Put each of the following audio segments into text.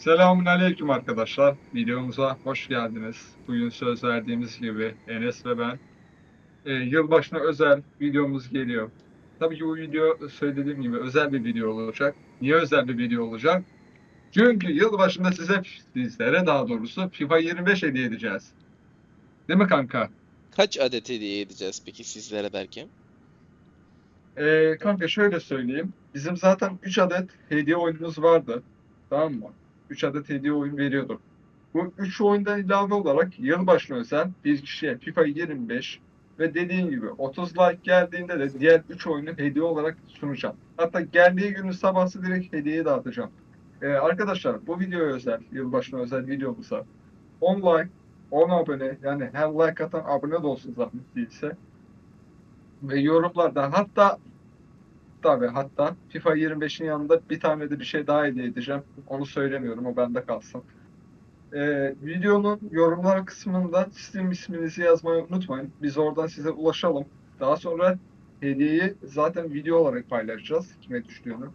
Selamun aleyküm arkadaşlar. Videomuza hoş geldiniz. Bugün söz verdiğimiz gibi Enes ve ben e, yılbaşına özel videomuz geliyor. Tabii ki bu video söylediğim gibi özel bir video olacak. Niye özel bir video olacak? Çünkü yılbaşında size sizlere daha doğrusu FIFA 25 hediye edeceğiz. Değil mi kanka? Kaç adet hediye edeceğiz peki sizlere derken? Ee, kanka şöyle söyleyeyim. Bizim zaten 3 adet hediye oyunumuz vardı. Tamam mı? 3 adet hediye oyun veriyorduk. Bu 3 oyundan ilave olarak yılbaşına özel bir kişiye FIFA 25 ve dediğim gibi 30 like geldiğinde de diğer 3 oyunu hediye olarak sunacağım. Hatta geldiği günün sabahsı direkt hediyeyi dağıtacağım. Ee, arkadaşlar bu videoya özel, yılbaşına özel videomuza 10 like, 10 abone yani her like atan abone de olsun zahmet değilse ve yorumlarda hatta tabi hatta FIFA 25'in yanında bir tane de bir şey daha hediye edeceğim. Onu söylemiyorum o bende kalsın. Ee, videonun yorumlar kısmında sizin isminizi yazmayı unutmayın. Biz oradan size ulaşalım. Daha sonra hediyeyi zaten video olarak paylaşacağız kime düştüğünü.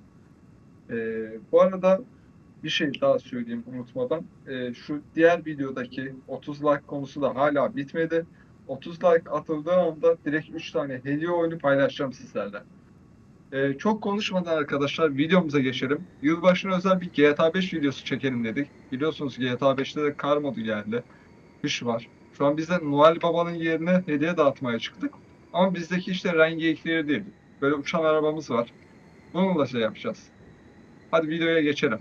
Ee, bu arada bir şey daha söyleyeyim unutmadan. Ee, şu diğer videodaki 30 like konusu da hala bitmedi. 30 like atıldığı anda direkt 3 tane hediye oyunu paylaşacağım sizlerle. Ee, çok konuşmadan arkadaşlar videomuza geçelim. Yılbaşına özel bir GTA 5 videosu çekelim dedik. Biliyorsunuz GTA 5'te de kar modu geldi. Kış var. Şu an biz de Noel Baba'nın yerine hediye dağıtmaya çıktık. Ama bizdeki işte renk geyikleri değil. Böyle uçan arabamız var. Bununla şey yapacağız. Hadi videoya geçelim.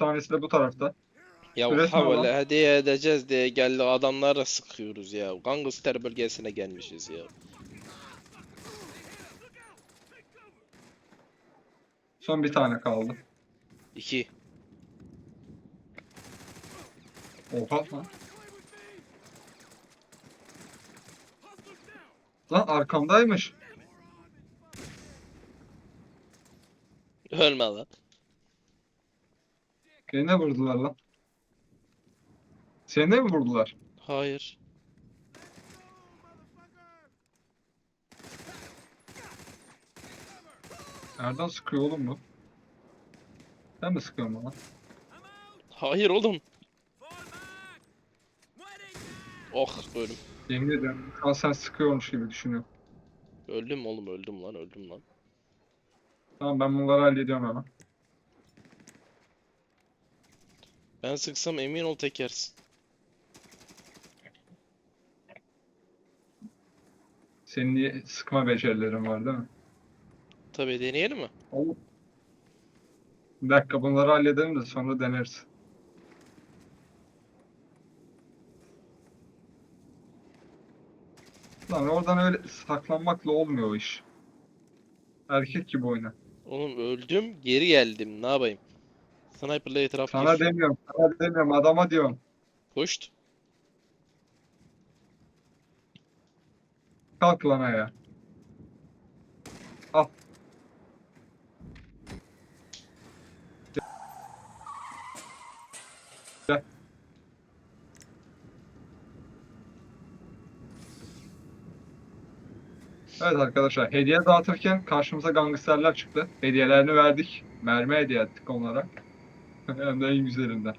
Tanesi de bu tarafta. Ya Üretme ha lan. böyle hediye edeceğiz diye geldi adamlara sıkıyoruz ya. Gangster bölgesine gelmişiz ya. Son bir tane kaldı. İki. Oha lan. Lan arkamdaymış. Ölme lan. Beni de vurdular lan. Seni de mi vurdular? Hayır. Nereden sıkıyor oğlum bu? Ben mi sıkıyorum bana? Hayır oğlum. Oh ölüm. Yemin ederim şu an sen sıkıyormuş gibi düşünüyorum. Öldüm oğlum öldüm lan öldüm lan. Tamam ben bunları hallediyorum hemen. Ben sıksam emin ol tekersin. Senin iyi sıkma becerilerin var değil mi? Tabii deneyelim mi? Olur. Bir dakika bunları halledelim de sonra deneriz. Lan oradan öyle saklanmakla olmuyor o iş. Erkek gibi oyna. Oğlum öldüm geri geldim ne yapayım? Sniper'la etraf Sana geziyorum. demiyorum, sana demiyorum, adama diyorum. Hoşt. Kalk lan ayağa. Al. Gel. Evet arkadaşlar hediye dağıtırken karşımıza gangsterler çıktı. Hediyelerini verdik. Mermi hediye ettik onlara. De en güzelinden.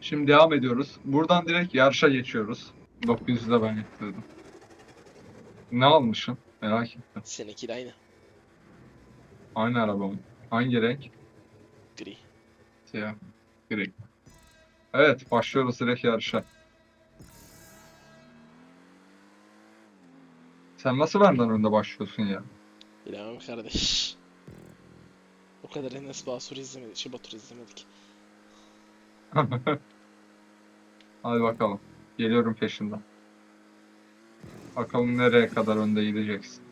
Şimdi devam ediyoruz. Buradan direkt yarışa geçiyoruz. 900'ü de ben yaptırdım. Ne almışsın? Merak ettim. Seninkiyle aynı. Aynı araba mı? Hangi renk? Gri. Siyah. Gri. Evet, başlıyoruz direkt yarışa. Sen nasıl benden önde başlıyorsun ya? Bilemem kardeş. O kadar Enes Batur izlemedik. Şey Batur izlemedik. Hadi bakalım. Geliyorum peşinden. Bakalım nereye kadar önde gideceksin.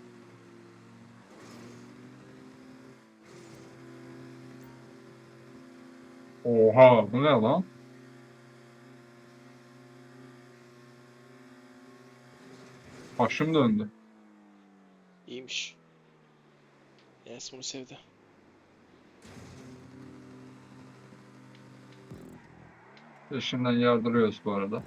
Oha, bu ne lan? Başım döndü. İyiymiş. Enes bunu sevdi. Peşinden yardırıyoruz bu arada.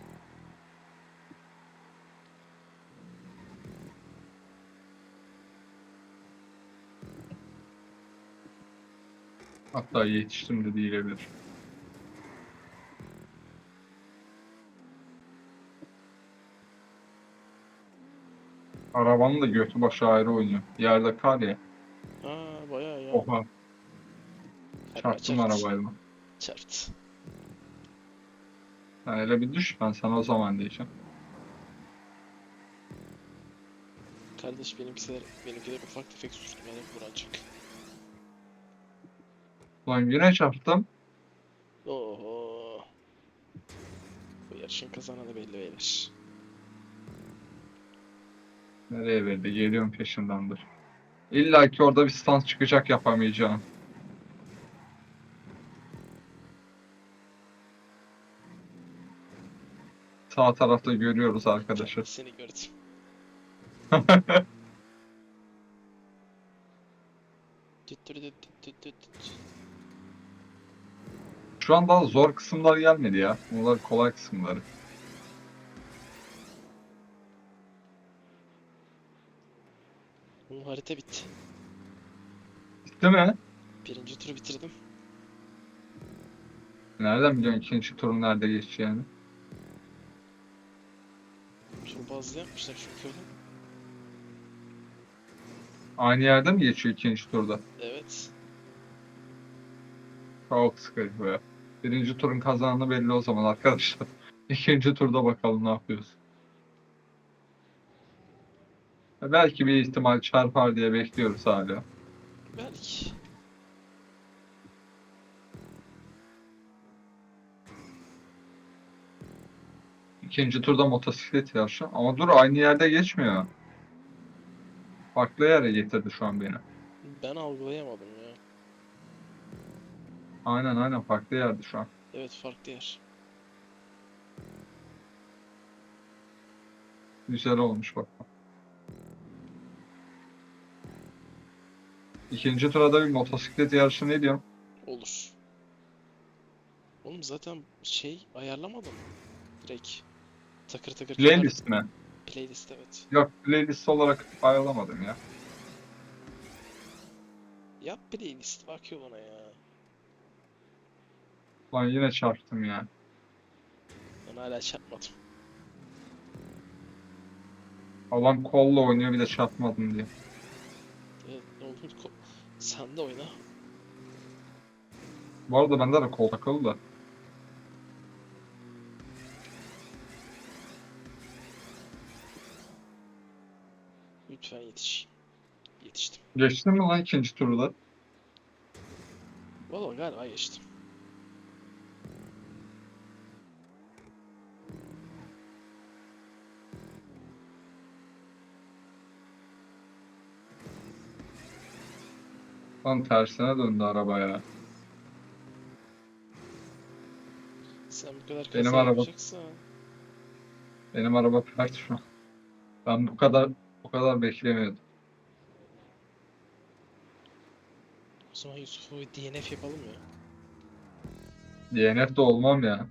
Hatta yetiştim de diyebilir. Arabanın da götü başı ayrı oynuyor. Yerde kar ya. Aa bayağı ya. Oha. Çarptım çarptı. arabayla. Çarptı. Hele bir düş ben sana o zaman diyeceğim. Kardeş benimkiler, benimkiler ufak tefek sürtmeler vuracak. Lan yine çarptım. Oho. Bu yarışın kazananı belli beyler. Nereye verdi? Geliyorum peşindendir. İlla ki orada bir stans çıkacak yapamayacağım. Sağ tarafta görüyoruz arkadaşı. Seni gördüm. Şu an daha zor kısımlar gelmedi ya. Bunlar kolay kısımları. Bunun harita bitti. Değil mi? Birinci turu bitirdim. Nereden biliyorsun ikinci turun nerede geçeceğini? Bazlı yapmışlar çünkü oğlum. Aynı yerde mi geçiyor ikinci turda? Evet. Çok sıkıcı be. Birinci turun kazananı belli o zaman arkadaşlar. İkinci turda bakalım ne yapıyoruz. Ya Belki bir ihtimal çarpar diye bekliyoruz hala. Belki. İkinci turda motosiklet yarışı. Ama dur aynı yerde geçmiyor. Farklı yere getirdi şu an beni. Ben algılayamadım ya. Aynen aynen farklı yerde şu an. Evet farklı yer. Güzel olmuş bak. İkinci turda bir motosiklet yarışı ne diyorsun? Olur. Oğlum zaten şey ayarlamadım. Direkt. Takır takır Playlist mi? Playlist evet. Yok playlist olarak ayarlamadım ya. Yap playlist bakıyor bana ya. Lan yine çarptım ya. Ben hala çarpmadım. Adam kolla oynuyor bir de çarpmadım diye. Evet? Ko- Sen de oyna. Bu arada bende de kol takılı da. Lütfen yetiş. Yetiştim. Geçtin mi lan ikinci turda? Valla galiba geçtim. Lan tersine döndü araba ya. Sen bu kadar Benim araba- yapacaksan. Benim araba pert şu an. Ben bu kadar bu kadar beklemiyordum. O zaman Yusuf'u bir DNF yapalım ya. DNF de olmam ya.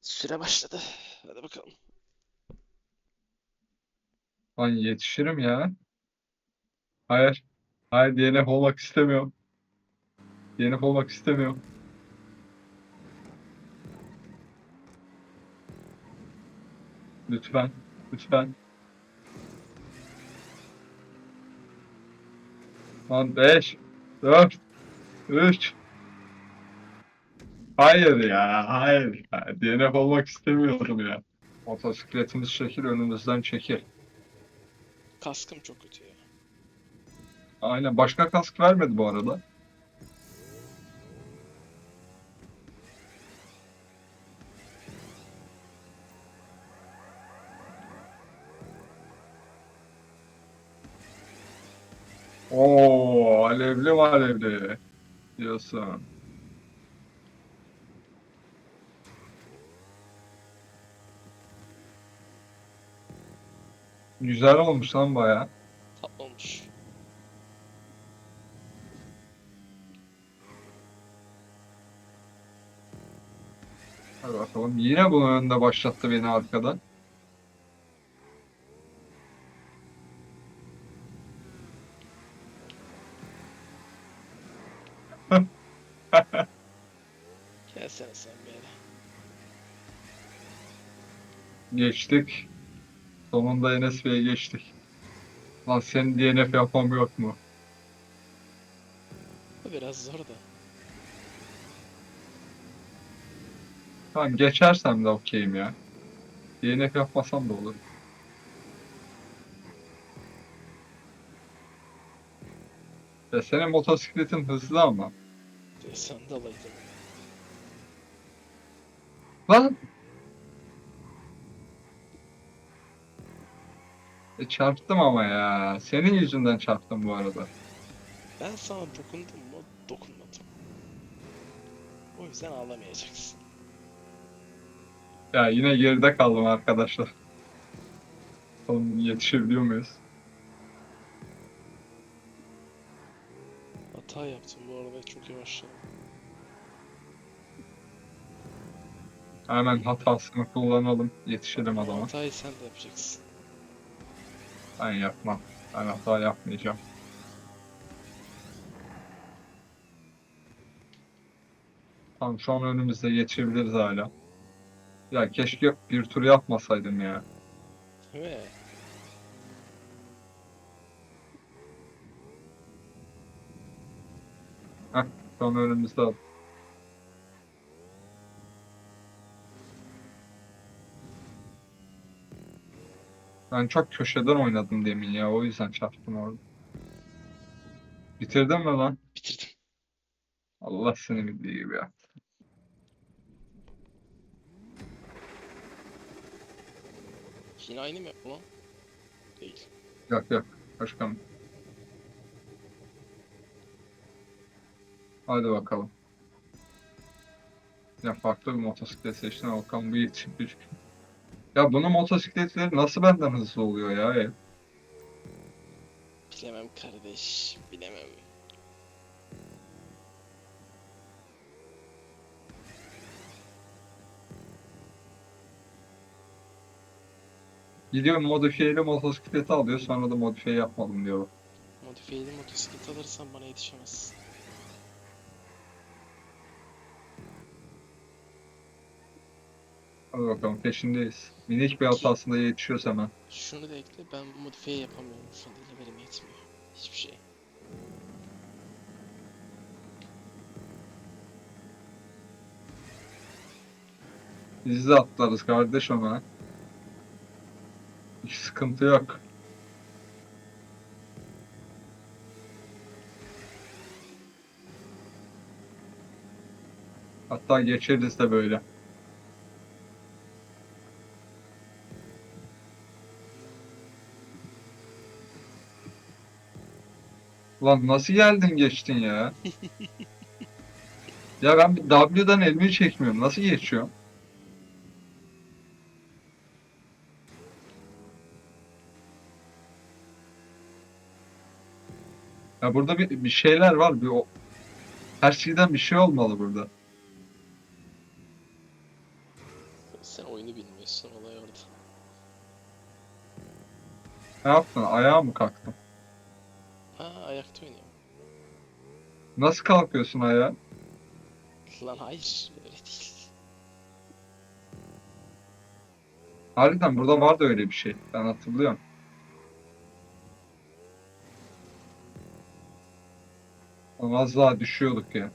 Süre başladı. Hadi bakalım. Lan yetişirim ya. Hayır. Hayır DNF olmak istemiyorum. DNF olmak istemiyorum. Lütfen. Lütfen. Lan 5, 4, 3. Hayır ya, hayır ya. DNF olmak istemiyordum ya. Motosikletiniz çekil, önümüzden çekil. Kaskım çok kötü ya. Aynen. Başka kask vermedi bu arada. Oo alevli var alevli diyorsun. Güzel olmuş lan baya. Tatlı olmuş. Hadi bakalım. Yine bunun önünde başlattı beni arkadan. Gelsene sen bir yere. Geçtik. Sonunda Enes Bey'e geçtik. Lan senin DNF yapmam yok mu? Bu biraz zor da. Tamam geçersem de okeyim ya. DNF yapmasam da olur. Ya senin motosikletin hızlı ama. Sen de alaydın. Lan! E çarptım ama ya. Senin yüzünden çarptım bu arada. Ben sana dokundum mu? Dokunmadım. O yüzden ağlamayacaksın. Ya yine geride kaldım arkadaşlar. Oğlum yetişebiliyor muyuz? Hata yaptım bu arada çok yavaşladım. Hemen hatasını kullanalım. Yetişelim adama. Hatayı sen de yapacaksın. Ben yapmam. Ben hata yapmayacağım. Tamam şu an önümüzde yetişebiliriz hala. Ya keşke bir tur yapmasaydım ya. Değil mi? Şu an önümüzde. Ben çok köşeden oynadım demin ya. O yüzden çarptım orada. Bitirdin mi lan? Bitirdim. Allah seni bildiği gibi ya. Yine aynı mı ulan? Değil. Yok yok. Başkanım. Hadi bakalım. Ya farklı bir motosiklet seçtin Okan bu yetişmiş. Ya bunun motosikletleri nasıl benden hızlı oluyor ya? hep? Bilemem kardeş. Bilemem. Gidiyor modifiyeli motosikleti alıyor sonra da modifiye yapmadım diyor. Modifiyeli motosiklet alırsan bana yetişemezsin. Hadi bakalım peşindeyiz. Minik bir hatasında yetişiyoruz hemen. Şunu da ekle ben modifiye yapamıyorum. Şu anda levelim yetmiyor. Hiçbir şey. Biz de atlarız kardeş ama. Hiç sıkıntı yok. Hatta geçeriz de böyle. Lan nasıl geldin geçtin ya? ya ben bir W'dan elimi çekmiyorum. Nasıl geçiyorum? Ya burada bir, bir şeyler var. Bir o... Her şeyden bir şey olmalı burada. Sen oyunu bilmiyorsun olay orada. Ne yaptın? Ayağa mı kalktın? Ayakta oynuyorum. Nasıl kalkıyorsun ayağa? Lan hayır öyle değil. Harbiden burada vardı öyle bir şey. Ben hatırlıyorum. Ama az daha düşüyorduk ya.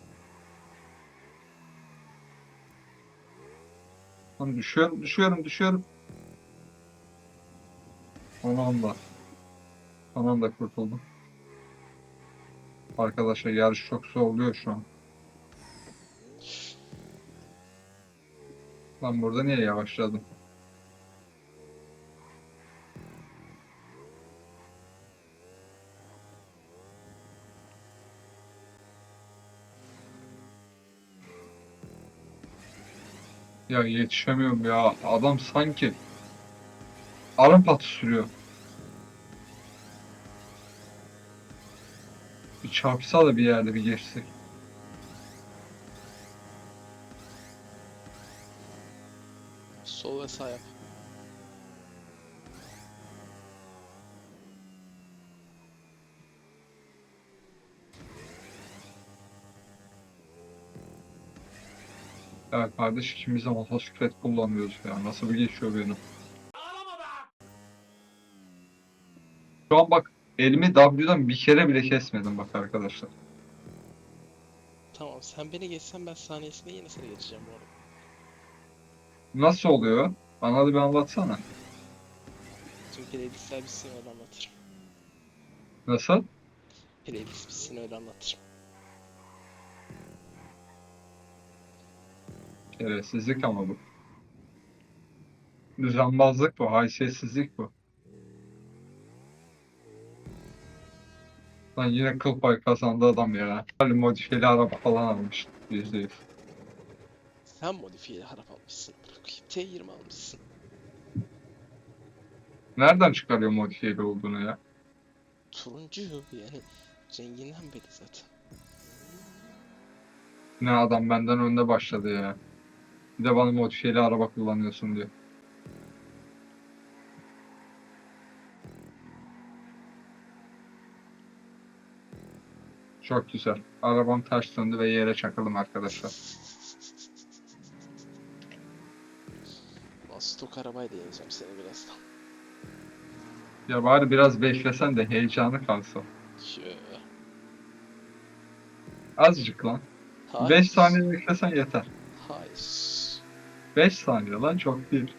Lan düşüyorum, düşüyorum, düşüyorum. Anam da. Anam da kurtuldum. Arkadaşlar yarış çok zorluyor şu an. Lan burada niye yavaşladım? Ya yetişemiyorum ya. Adam sanki arın patı sürüyor. Çarpsa da bir yerde bir geçsek. Sol ve sağ yap. Ya kardeş ikimiz de motosiklet kullanıyoruz ya. Nasıl bir geçiyor benim? Şu an bak elimi W'dan bir kere bile kesmedim bak arkadaşlar. Tamam sen beni geçsen ben saniyesinde yine seni geçeceğim bu arada. Nasıl oluyor? Bana da bir anlatsana. Tüm playlistler bitsin öyle anlatırım. Nasıl? Playlist bitsin öyle anlatırım. Şerefsizlik ama bu. Düzenbazlık bu, haysiyetsizlik bu. Lan yine kıl pay kazandı adam ya. Hali modifiyeli araba falan almış. Yüzde yüz. Sen modifiyeli harap almışsın. Bırakayım T20 almışsın. Nereden çıkarıyor modifiyeli olduğunu ya? Turuncu yani renginden belli zaten. Ne adam benden önde başladı ya. Bir de bana modifiyeli araba kullanıyorsun diyor. Çok güzel. Arabam ters döndü ve yere çakıldım arkadaşlar. Stok arabayla yeneceğim seni birazdan. Ya bari biraz beklesen de heyecanı. Şöyle. Azıcık lan. Hayır. 5 saniye beklesen yeter. Hayır. 5 saniye lan çok değil.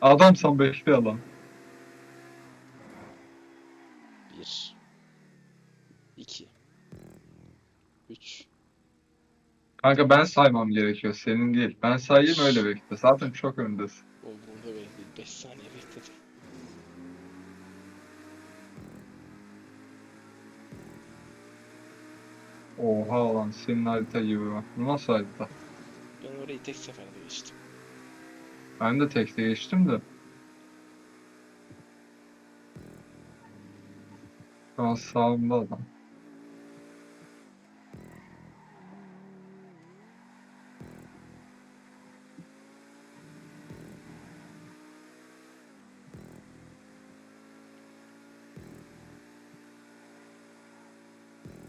Adamsan bekle lan. Bir. İki. Üç. Kanka ben saymam gerekiyor senin değil. Ben sayayım öyle bekle. Zaten çok öndesin. Umurumda bile değil. Beş saniye bekledim. Oha lan senin harita gibi bak. Bu nasıl harita? Ben orayı tek seferde geçtim. Ben de tekte geçtim de. Şu an sağımda adam.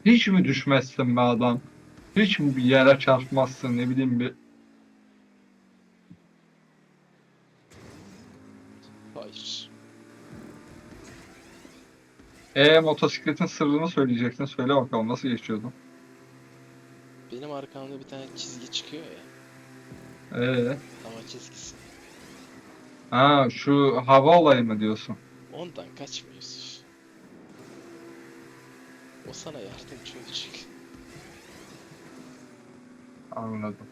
Hiç mi düşmezsin be adam? Hiç mi bir yere çarpmazsın ne bileyim bir Hayır. E motosikletin sırrını söyleyecektin. Söyle bakalım nasıl geçiyordun? Benim arkamda bir tane çizgi çıkıyor ya. Ee, Hava çizgisi. ha şu hava olayı mı diyorsun? Ondan kaçmıyorsun. O sana yardımcı olacak. Anladım.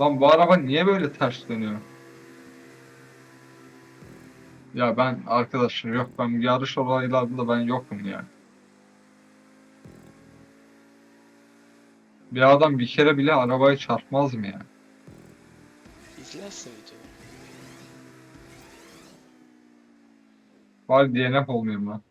Lan bu araba niye böyle ters dönüyor? Ya ben arkadaşım yok ben yarış olaylarında ben yokum ya. Bir adam bir kere bile arabayı çarpmaz mı ya? İzlersin videoyu. Var DNF olmayayım lan.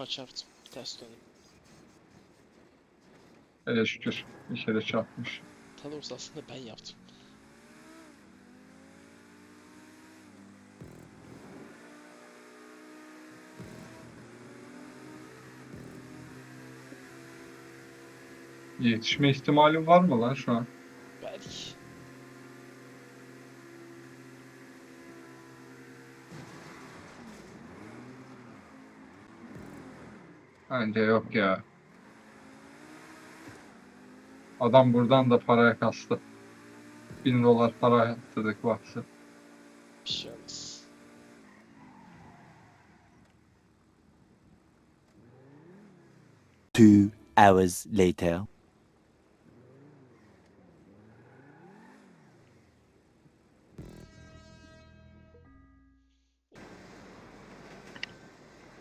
Aha çarptım. Ters döndüm. Hele şükür bir kere çarpmış. Daha doğrusu aslında ben yaptım. Yetişme ihtimalim var mı lan şu an? Belki. Bence yok ya. Adam buradan da paraya kastı. Bin dolar para yatırdık baksın. Bir şey olmaz. Two hours later.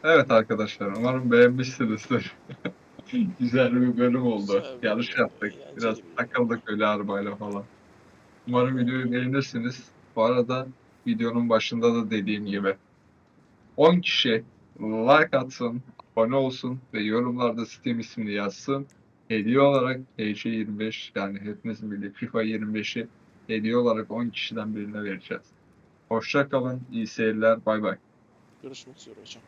Evet arkadaşlar umarım beğenmişsinizdir. Güzel bir bölüm oldu. Güzel bir Yarış bölüm, yaptık. eğlenceli Biraz bir bölüm. takıldık öyle arabayla falan. Umarım videoyu beğenirsiniz. Bu arada videonun başında da dediğim gibi 10 kişi like atsın, abone olsun ve yorumlarda Steam ismini yazsın. Hediye olarak HC25 yani hepimizin bildiği FIFA 25'i hediye olarak 10 kişiden birine vereceğiz. Hoşça kalın, iyi seyirler, bay bay. Görüşmek üzere hocam.